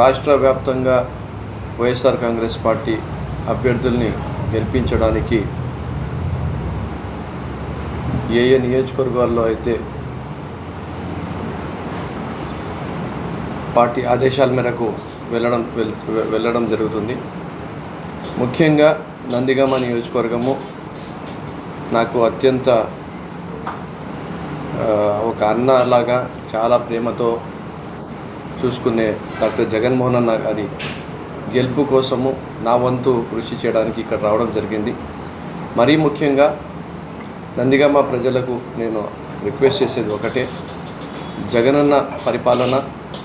రాష్ట్ర వ్యాప్తంగా వైఎస్ఆర్ కాంగ్రెస్ పార్టీ అభ్యర్థుల్ని గెలిపించడానికి ఏ ఏ నియోజకవర్గాల్లో అయితే పార్టీ ఆదేశాల మేరకు వెళ్ళడం వెళ్ళడం జరుగుతుంది. ముఖ్యంగా నందిగామ నియోజకవర్గము నాకు అత్యంత ఒక అన్న లాగా చాలా ప్రేమతో చూసుకునే డాక్టర్ జగన్మోహన్ అన్న గారి గెలుపు కోసము నా వంతు కృషి చేయడానికి ఇక్కడ రావడం జరిగింది. మరీ ముఖ్యంగా నందిగామ ప్రజలకు నేను రిక్వెస్ట్ చేసేది ఒకటే జగనన్న పరిపాలన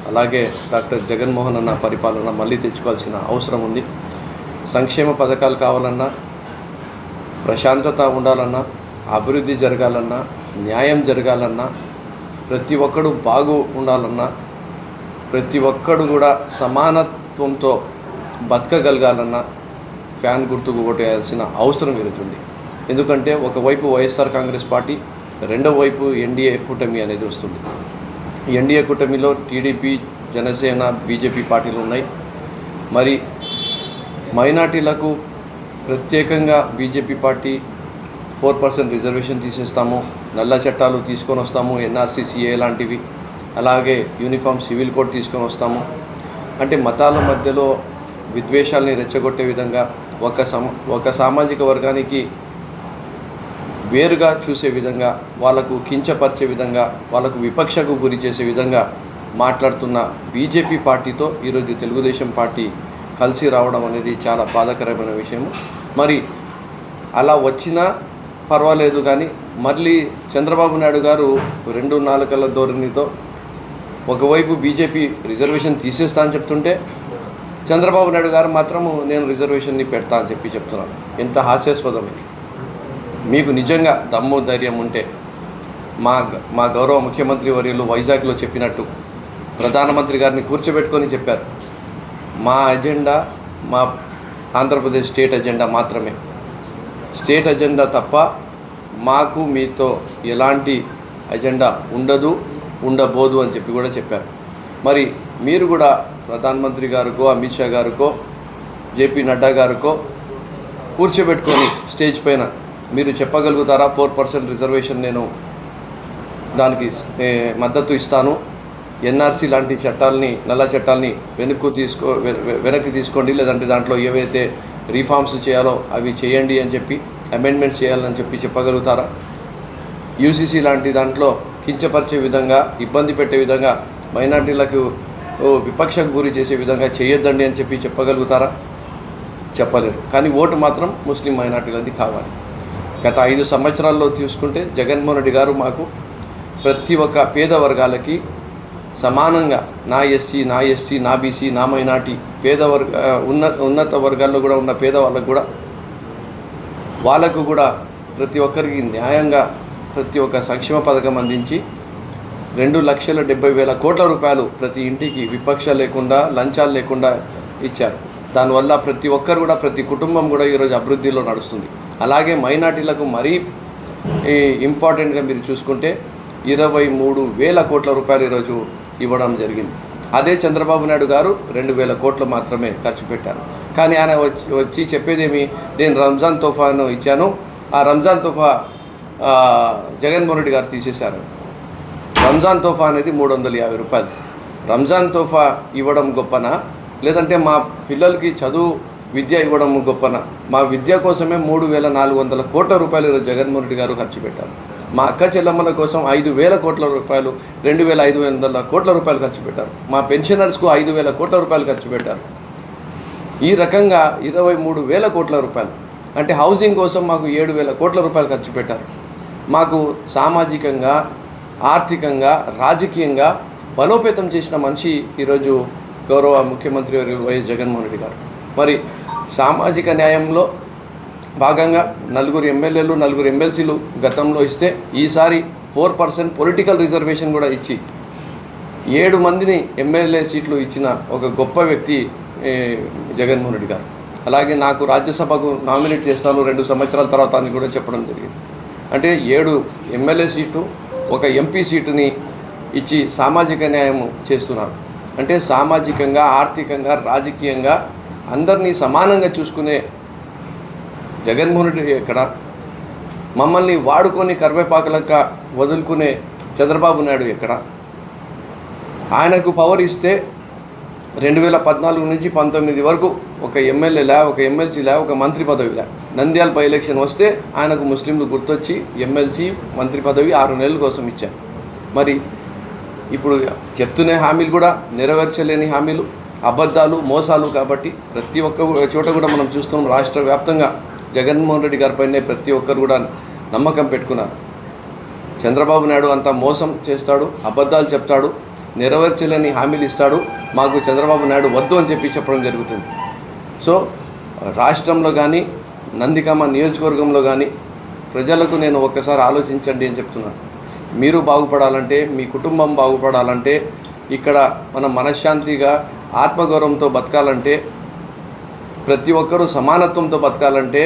అలాగే డాక్టర్ జగన్మోహన్ అన్న పరిపాలన మళ్ళీ తెచ్చుకోవాల్సిన అవసరం ఉంది. సంక్షేమ పథకాలు కావాలన్నా ప్రశాంతత ఉండాలన్నా అభివృద్ధి జరగాలన్నా న్యాయం జరగాలన్నా ప్రతి ఒక్కడు బాగు ఉండాలన్నా ప్రతి ఒక్కడు కూడా సమానత్వంతో బతకగలగాలన్న ఫ్యాన్ గుర్తుకు ఓటేయాల్సిన అవసరం ఎదుగుతుంది ఎందుకంటే ఒకవైపు వైఎస్ఆర్ కాంగ్రెస్ పార్టీ రెండవ వైపు ఎన్డీఏ కూటమి అనేది వస్తుంది. ఎన్డీఏ కూటమిలో టీడీపీ జనసేన బీజేపీ పార్టీలు ఉన్నాయి. మరి మైనార్టీలకు ప్రత్యేకంగా BJP party four percent reservation తీసేస్తాము నల్ల చట్టాలు తీసుకొని వస్తాము ఎన్ఆర్సీసీఏ లాంటివి. అలాగే యూనిఫామ్ సివిల్ కోడ్ తీసుకొని వస్తాము. అంటే మతాల మధ్యలో విద్వేషాల్ని రెచ్చగొట్టే విధంగా ఒక సమ ఒక సామాజిక వర్గానికి వేరుగా చూసే విధంగా వాళ్ళకు కించపరిచే విధంగా వాళ్ళకు విపక్షకు గురి చేసే విధంగా మాట్లాడుతున్న బీజేపీ పార్టీతో ఈరోజు తెలుగుదేశం పార్టీ కలిసి రావడం అనేది చాలా బాధాకరమైన విషయము. మరి అలా వచ్చినా పర్వాలేదు కానీ మళ్ళీ చంద్రబాబు నాయుడు గారు రెండు నాలుకల ధోరణితో ఒకవైపు బీజేపీ రిజర్వేషన్ తీసేస్తా అని చెప్తుంటే చంద్రబాబు నాయుడు గారు మాత్రము నేను రిజర్వేషన్ని పెడతా అని చెప్పి చెప్తున్నాను ఎంత హాస్యాస్పదం మీకు నిజంగా దమ్ము ధైర్యం ఉంటే మా గ- మా గౌరవ ముఖ్యమంత్రి వర్యులు వైజాగ్లో చెప్పినట్టు ప్రధానమంత్రి గారిని కూర్చోబెట్టుకొని చెప్పారు. మా ఎజెండా మా ఆంధ్రప్రదేశ్ స్టేట్ ఎజెండా మాత్రమే. స్టేట్ ఎజెండా తప్ప మాకు మీతో ఎలాంటి ఎజెండా ఉండదు. ఉండబోదు అని చెప్పి కూడా చెప్పారు. మరి మీరు కూడా ప్రధానమంత్రి గారికో అమిత్ షా గారికో జేపీ నడ్డా గారికో కూర్చోబెట్టుకొని స్టేజ్ పైన మీరు చెప్పగలుగుతారా? ఫోర్ పర్సెంట్ రిజర్వేషన్ నేను దానికి మద్దతు ఇస్తాను. ఎన్ఆర్సీ లాంటి చట్టాలని నల్ల చట్టాలని వెనక్కు తీసుకో వె- వెనక్కి తీసుకోండి. లేదంటే దాంట్లో ఏవైతే రీఫార్మ్స్ చేయాలో అవి చేయండి అని చెప్పి అమెండ్మెంట్స్ చేయాలని చెప్పి చెప్పగలుగుతారా? యూసీసీ లాంటి దాంట్లో కించపరిచే విధంగా ఇబ్బంది పెట్టే విధంగా మైనార్టీలకు విపక్షకు గురి చేసే విధంగా చేయొద్దండి అని చెప్పి చెప్పగలుగుతారా? చెప్పలేరు. కానీ ఓటు మాత్రం ముస్లిం మైనార్టీలది కావాలి. గత ఐదు సంవత్సరాల్లో చూసుకుంటే జగన్మోహన్ రెడ్డి గారు మాకు ప్రతి ఒక్క పేద వర్గాలకి సమానంగా నా ఎస్సీ నా ఎస్టీ నా బీసీ నా మైనార్టీ పేద వర్గ ఉన్న ఉన్నత వర్గాల్లో కూడా ఉన్న పేద వాళ్ళకు కూడా వాళ్ళకు కూడా ప్రతి ఒక్కరికి న్యాయంగా ప్రతి ఒక్క సంక్షేమ పథకం అందించి రెండు లక్షల డెబ్బై వేల కోట్ల రూపాయలు ప్రతి ఇంటికి విపక్ష లేకుండా లంచాలు లేకుండా ఇచ్చారు. దానివల్ల ప్రతి ఒక్కరు కూడా ప్రతి కుటుంబం కూడా ఈరోజు అభివృద్ధిలో నడుస్తుంది. అలాగే మైనార్టీలకు మరీ ఇంపార్టెంట్గా మీరు చూసుకుంటే ఇరవై మూడు వేల కోట్ల రూపాయలు ఈరోజు ఇవ్వడం జరిగింది. అదే చంద్రబాబు నాయుడు గారు రెండు వేల కోట్లు మాత్రమే ఖర్చు పెట్టారు. కానీ ఆయన వచ్చి వచ్చి చెప్పేదేమి? నేను రంజాన్ తోఫాను ఇచ్చాను. ఆ రంజాన్ తోఫా జగన్మోహన్ రెడ్డి గారు తీసేశారు. రంజాన్ తోఫా అనేది మూడు వందల యాభై రూపాయలు. రంజాన్ తోఫా ఇవ్వడం గొప్పనా? లేదంటే మా పిల్లలకి చదువు విద్య ఇవ్వడం గొప్పన? మా విద్య కోసమే మూడు వేల నాలుగు వందల కోట్ల రూపాయలు ఈరోజు జగన్మోహన్ రెడ్డి గారు ఖర్చు పెట్టారు. మా అక్క చెల్లమ్మల కోసం ఐదు వేల కోట్ల రూపాయలు రెండు వేల ఐదు వందల కోట్ల రూపాయలు ఖర్చు పెట్టారు. మా పెన్షనర్స్కు ఐదు వేల కోట్ల రూపాయలు ఖర్చు పెట్టారు. ఈ రకంగా ఇరవై మూడు వేల కోట్ల రూపాయలు. అంటే హౌసింగ్ కోసం మాకు ఏడు వేల కోట్ల రూపాయలు ఖర్చు పెట్టారు. మాకు సామాజికంగా ఆర్థికంగా రాజకీయంగా బలోపేతం చేసిన మనిషి ఈరోజు గౌరవ ముఖ్యమంత్రి వర్యులు వైఎస్ జగన్మోహన్ రెడ్డి గారు. మరి సామాజిక న్యాయంలో భాగంగా నలుగురు ఎమ్మెల్యేలు నలుగురు ఎమ్మెల్సీలు గతంలో ఇస్తే ఈసారి ఫోర్ పర్సెంట్ పొలిటికల్ రిజర్వేషన్ కూడా ఇచ్చి ఏడు మందిని ఎమ్మెల్యే సీట్లు ఇచ్చిన ఒక గొప్ప వ్యక్తి జగన్మోహన్ రెడ్డి గారు. అలాగే నాకు రాజ్యసభకు నామినేట్ చేస్తాను రెండు సంవత్సరాల తర్వాత అని కూడా చెప్పడం జరిగింది. అంటే ఏడు ఎమ్మెల్యే సీటు ఒక ఎంపీ సీటుని ఇచ్చి సామాజిక న్యాయం చేస్తున్నారు. అంటే సామాజికంగా ఆర్థికంగా రాజకీయంగా అందరినీ సమానంగా చూసుకునే జగన్మోహన్ రెడ్డి ఎక్కడ? మమ్మల్ని వాడుకొని కరివేపాకులక్క వదులుకునే చంద్రబాబు నాయుడు ఎక్కడ? ఆయనకు పవర్ ఇస్తే రెండు వేల పద్నాలుగు నుంచి పంతొమ్మిది వరకు ఒక ఎమ్మెల్యేలా ఒక ఎమ్మెల్సీలా ఒక మంత్రి పదవిలా నంద్యాల బై ఎలక్షన్ వస్తే ఆయనకు ముస్లింలు గుర్తొచ్చి ఎమ్మెల్సీ మంత్రి పదవి ఆరు నెలల కోసం ఇచ్చారు. మరి ఇప్పుడు చెప్తున్న హామీలు కూడా నెరవేర్చలేని హామీలు అబద్ధాలు మోసాలు కాబట్టి ప్రతి ఒక్క చోట కూడా మనం చూస్తున్నాం రాష్ట్ర వ్యాప్తంగా. జగన్మోహన్ రెడ్డి గారిపైనే ప్రతి ఒక్కరు కూడా నమ్మకం పెట్టుకున్నారు. చంద్రబాబు నాయుడు అంతా మోసం చేస్తాడు అబద్ధాలు చెప్తాడు నెరవేర్చలేని హామీలు ఇస్తాడు. మాకు చంద్రబాబు నాయుడు వద్దు అని చెప్పి చెప్పడం జరుగుతుంది. సో రాష్ట్రంలో కానీ నందికామ నియోజకవర్గంలో కానీ ప్రజలకు నేను ఒక్కసారి ఆలోచించండి అని చెప్తున్నాను మీరు బాగుపడాలంటే మీ కుటుంబం బాగుపడాలంటే ఇక్కడ మనం మనశ్శాంతిగా ఆత్మగౌరవంతో బతకాలంటే ప్రతి ఒక్కరూ సమానత్వంతో బతకాలంటే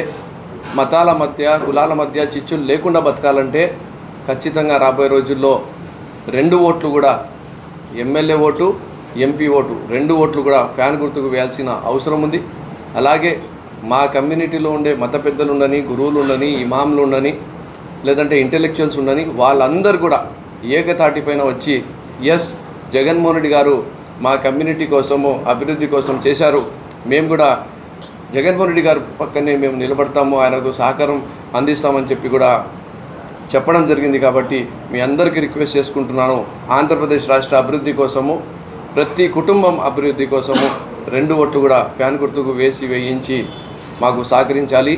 మతాల మధ్య కులాల మధ్య చిచ్చులు లేకుండా బతకాలంటే ఖచ్చితంగా రాబోయే రోజుల్లో రెండు ఓట్లు కూడా ఎమ్మెల్యే ఓటు ఎంపీ ఓటు రెండు ఓట్లు కూడా ఫ్యాన్ గుర్తుకు వేయాల్సిన అవసరం ఉంది. అలాగే మా కమ్యూనిటీలో ఉండే మత పెద్దలు ఉండని గురువులు ఉండని ఇమామ్లు ఉండని లేదంటే ఇంటెలెక్చువల్స్ ఉండని వాళ్ళందరూ కూడా ఏకతాటిపైన వచ్చి ఎస్ జగన్మోహన్ రెడ్డి గారు మా కమ్యూనిటీ కోసము అభివృద్ధి కోసం చేశారు. మేము కూడా జగన్మోహన్ రెడ్డి గారు పక్కనే మేము నిలబడతాము. ఆయనకు సహకారం అందిస్తామని చెప్పి కూడా చెప్పడం జరిగింది కాబట్టి మీ అందరికీ రిక్వెస్ట్ చేసుకుంటున్నాను. ఆంధ్రప్రదేశ్ రాష్ట్ర అభివృద్ధి కోసము ప్రతి కుటుంబం అభివృద్ధి కోసము రెండు ఓట్లు కూడా ఫ్యాన్ గుర్తుకు వేసి వేయించి మాకు సహకరించాలి.